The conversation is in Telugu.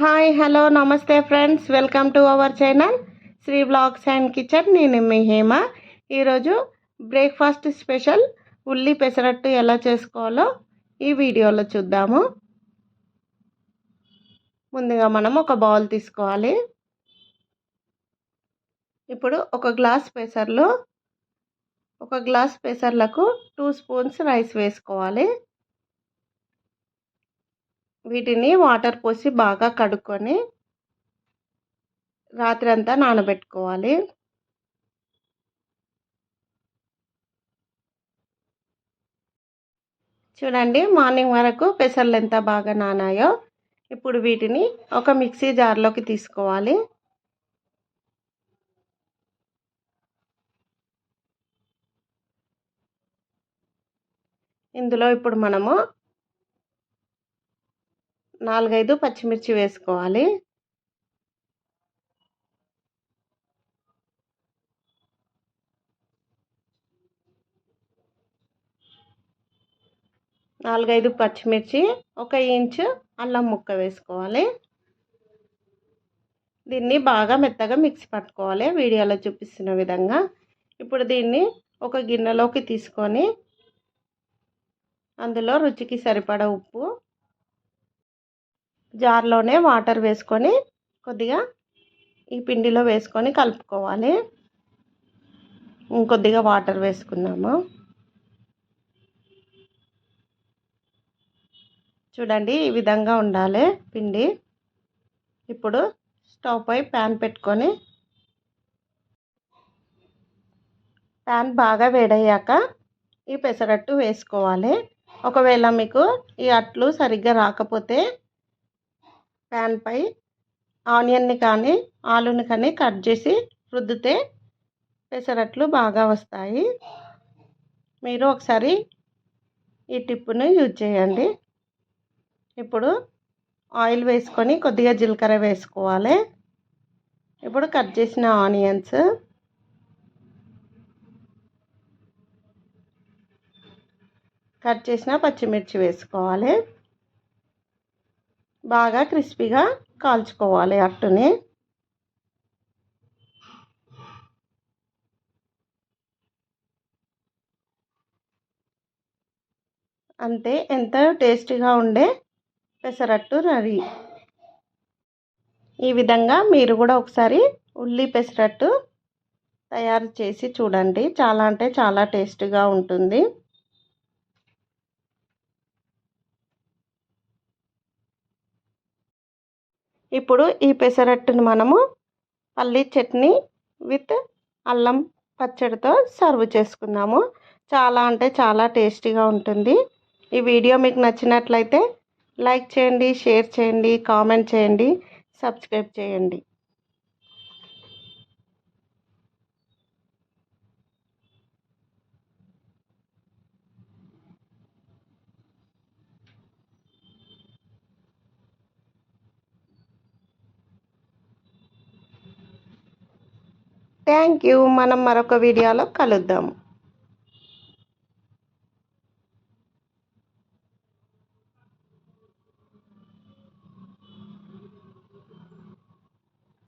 హాయ్ హలో నమస్తే friends welcome to our channel Sri blogs and kitchen నేను మీ హేమ. ఈరోజు బ్రేక్ఫాస్ట్ స్పెషల్ ఉల్లి పెసరట్టు ఎలా చేసుకోవాలో ఈ వీడియోలో చూద్దాము. ముందుగా మనం ఒక బౌల్ తీసుకోవాలి. ఇప్పుడు ఒక గ్లాస్ పెసర్లు ఒక గ్లాస్ పెసర్లకు టూ స్పూన్స్ రైస్ వేసుకోవాలి. వీటిని వాటర్ పోసి బాగా కడుక్కొని రాత్రి అంతా నానబెట్టుకోవాలి. చూడండి మార్నింగ్ వరకు పెసర్లు ఎంత బాగా నానాయో ఇప్పుడు వీటిని ఒక మిక్సీ జార్లోకి తీసుకోవాలి. ఇందులో ఇప్పుడు మనము నాలుగైదు పచ్చిమిర్చి వేసుకోవాలి. నాలుగైదు పచ్చిమిర్చి ఒక ఇంచు అల్లం ముక్క వేసుకోవాలి. దీన్ని బాగా మెత్తగా మిక్సీ పట్టుకోవాలి. వీడియోలో చూపిస్తున్న విధంగా. ఇప్పుడు దీన్ని ఒక గిన్నెలోకి తీసుకొని అందులో రుచికి సరిపడా ఉప్పు జార్లోనే వాటర్ వేసుకొని కొద్దిగా ఈ పిండిలో వేసుకొని కలుపుకోవాలి. ఇంకొద్దిగా వాటర్ వేసుకుందాము. చూడండి ఈ విధంగా ఉండాలి పిండి. ఇప్పుడు స్టవ్ పై ప్యాన్ పెట్టుకొని ప్యాన్ బాగా వేడయ్యాక ఈ పెసరట్టు వేసుకోవాలి. ఒకవేళ మీకు ఈ అట్లు సరిగ్గా రాకపోతే ప్యాన్పై ఆనియన్ని కానీ ఆలుని కానీ కట్ చేసి రుద్దితే పెసరట్లు బాగా వస్తాయి. మీరు ఒకసారి ఈ టిప్పుని యూజ్ చేయండి. ఇప్పుడు ఆయిల్ వేసుకొని కొద్దిగా జీలకర్ర వేసుకోవాలి. ఇప్పుడు కట్ చేసిన ఆనియన్స్ కట్ చేసిన పచ్చిమిర్చి వేసుకోవాలి. బాగా క్రిస్పీగా కాల్చుకోవాలి అట్టుని. అంతే ఎంత టేస్టీగా ఉండే పెసరట్టు రెడీ ఈ విధంగా మీరు కూడా ఒకసారి ఉల్లి పెసరట్టు తయారు చేసి చూడండి. చాలా అంటే చాలా టేస్టీగా ఉంటుంది. ఇప్పుడు ఈ పెసరట్టును మనము పల్లీ చట్నీ విత్ అల్లం పచ్చడితో సర్వ్ చేసుకుందాము. చాలా అంటే చాలా టేస్టీగా ఉంటుంది. ఈ వీడియో మీకు నచ్చినట్లయితే లైక్ చేయండి షేర్ చేయండి కామెంట్ చేయండి సబ్స్క్రైబ్ చేయండి. థ్యాంక్ యూ మనం మరొక వీడియోలో కలుద్దాము